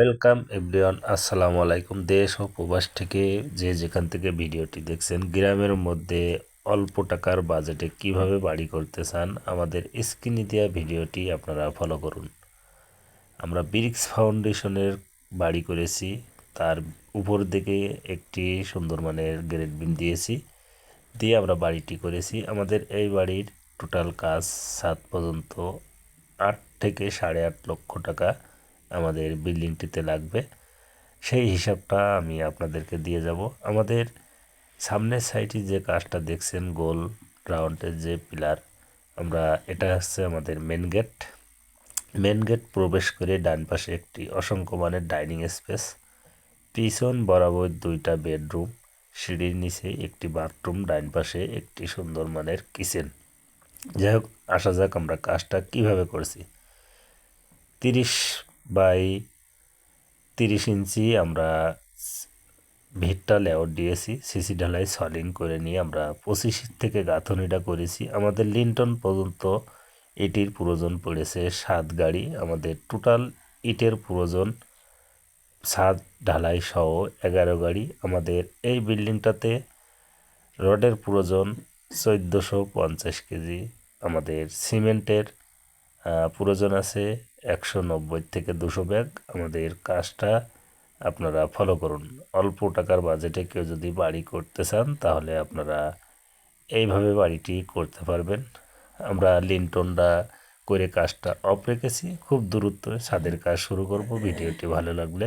Welcome everyone, আসসালামু আলাইকুম। দেশ ও প্রবাস থেকে যে যেখান থেকে ভিডিওটি দেখছেন, গ্রামের মধ্যে অল্প টাকার বাজেটে কীভাবে বাড়ি করতে চান, আমাদের স্ক্রিনে দেওয়া ভিডিওটি আপনারা ফলো করুন। আমরা ব্রিক্স ফাউন্ডেশনের বাড়ি করেছি, তার উপর দিকে একটি সুন্দর মানের গ্রেড বিম দিয়েছি, দিয়ে আমরা বাড়িটি করেছি। আমাদের এই বাড়ির টোটাল কাজ সাত পর্যন্ত আট থেকে সাড়ে আট লক্ষ টাকা। আমাদের বিল্ডিংটিতে লাগবে। সেই হিসাবটা আমি আপনাদেরকে দিয়ে যাব। আমাদের সামনের সাইডে যে কাজটা দেখছেন, গোল রাউন্ডের যে পিলার আমরা এটা হচ্ছে আমাদের মেন গেট মেন গেট প্রবেশ করে ডান পাশে একটি অসংখ্য মানের ডাইনিং স্পেস পিছন বরাবর দুইটা বেডরুম সিঁড়ির নিচে একটি বাথরুম ডাইন পাশে একটি সুন্দর মানের কিচেন যাই হোক, আসা যাক আমরা কাজটা কীভাবে করছি। তিরিশ বাই তিরিশ ইঞ্চি আমরা ভিটটা লেআউট দিয়েছি, সিসি ঢালাই সলিং করে নিয়ে আমরা পঁচিশ থেকে গাঁথনিটা করেছি। আমাদের লিন্টন পর্যন্ত এটির প্রয়োজন পড়েছে সাত গাড়ি। আমাদের টোটাল ইটের প্রয়োজন সাত ঢালাই সহ এগারো গাড়ি। আমাদের এই বিল্ডিংটাতে রডের প্রয়োজন চোদ্দোশো পঞ্চাশ কেজি। আমাদের সিমেন্টের প্রয়োজন আছে একশো নব্বই থেকে দুশো ব্যাগ আমাদের কাজটা আপনারা ফলো করুন। অল্প টাকার বাজেটে কেউ যদি বাড়ি করতে চান, তাহলে আপনারা এইভাবে বাড়িটি করতে পারবেন। আমরা লিনটনডা করে কাজটা অফ রেখেছি। খুব দূরত্ব ছাদের কাজ শুরু করব। ভিডিওটি ভালো লাগলে